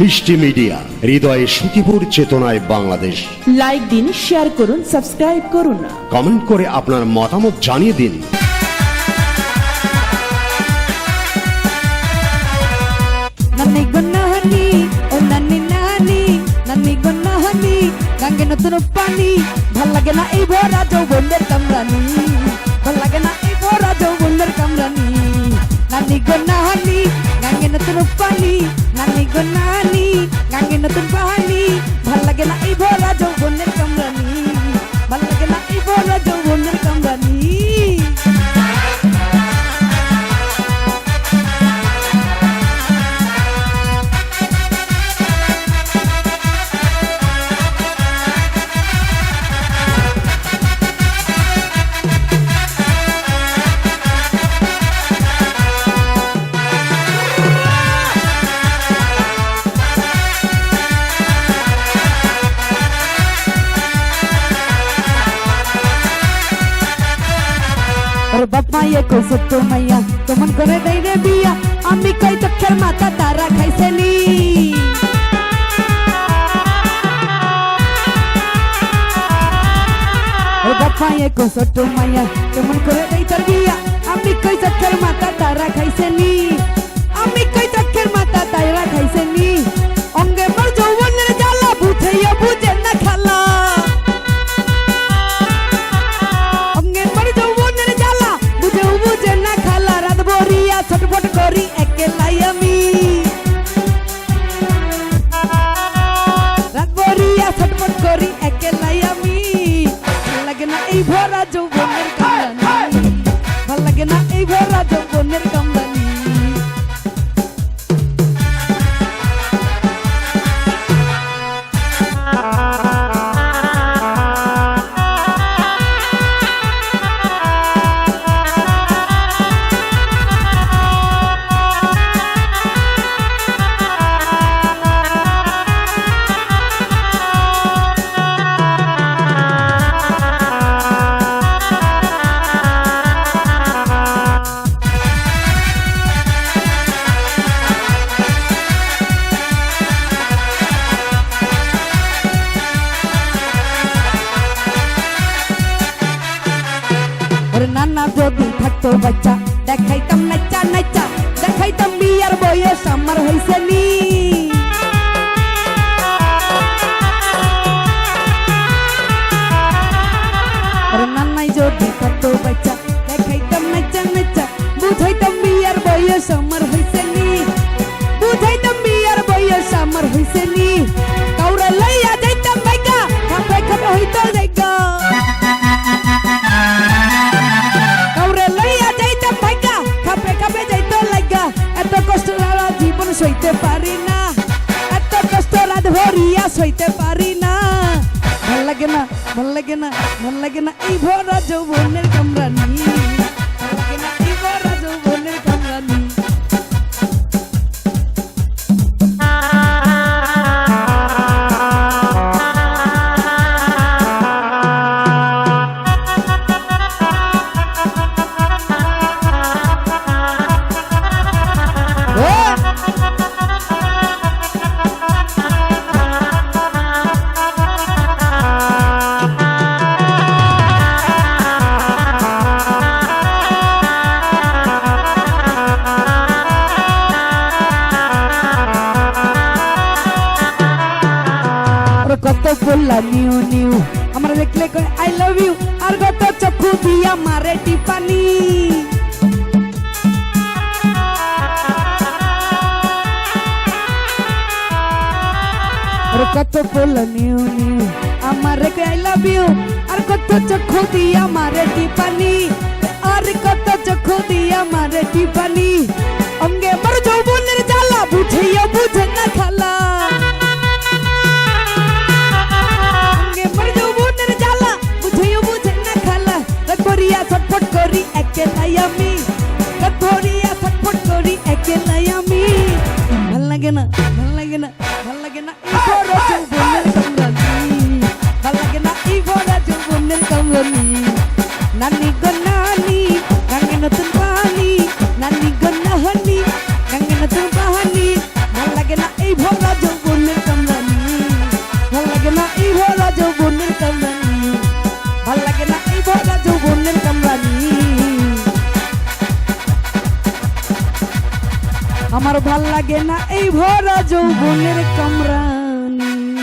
মিষ্টি মিডিয়া হৃদয়ে সুখীপুর চেতনায় বাংলাদেশ। লাইক দিন শেয়ার করুন সাবস্ক্রাইব করুন কমেন্ট করে আপনার মতামত জানিয়ে দিন। নতুন পানি। ভালো লাগে না এই ভরা যৌবনের কামরানি। মাইয়া কইছে তো মাইয়া তোমার করে দেই রে বিয়া? আমি কই চক্ষের মাথা তারা খাইছে নি মাইয়া কইছে তো মাইয়া তোমার করে দেই তোর বিয়া? আমি কই চক্ষের মাথা তারা খাইছে আমি কই চক্ষের মাথা তারা খাইছে লাগে না নানা যদি থাকতো বাচ্চা। দেখাইতাম নাচা নাচা। দেখাইতাম বিয়ার বয়স আমার হয়েছে নি খাপে লাগা। এত কষ্ট সারা জীবন সইতে পারি না। এত কষ্ট রাত ভরিয়া সইতে পারি না। ভালো লাগে না, ভালো লাগে না, ভালো লাগে না। এই ভরা যৌবনের কামরানি। কত বললা নিউ নিউ। আমার দেখলে কয় আই লাভ ইউ আর কত চক্ষু দিয়া মারে টিপানি। আর কত বললা নিউ নিউ। আমার আই লাভ ইউ আর কত চক্ষু দিয়া মারে টিপানি। আর কত চক্ষু দিয়া মারে টিপানি। লাগে না ভালো লাগে না ভালো লাগে না এই ভরা যৌবনের কামরানি ভালো লাগে না এই ভরা যৌবনের কামরানি নানি গো আমার ভালো লাগে না এই ভরা যৌবনের কামরানি।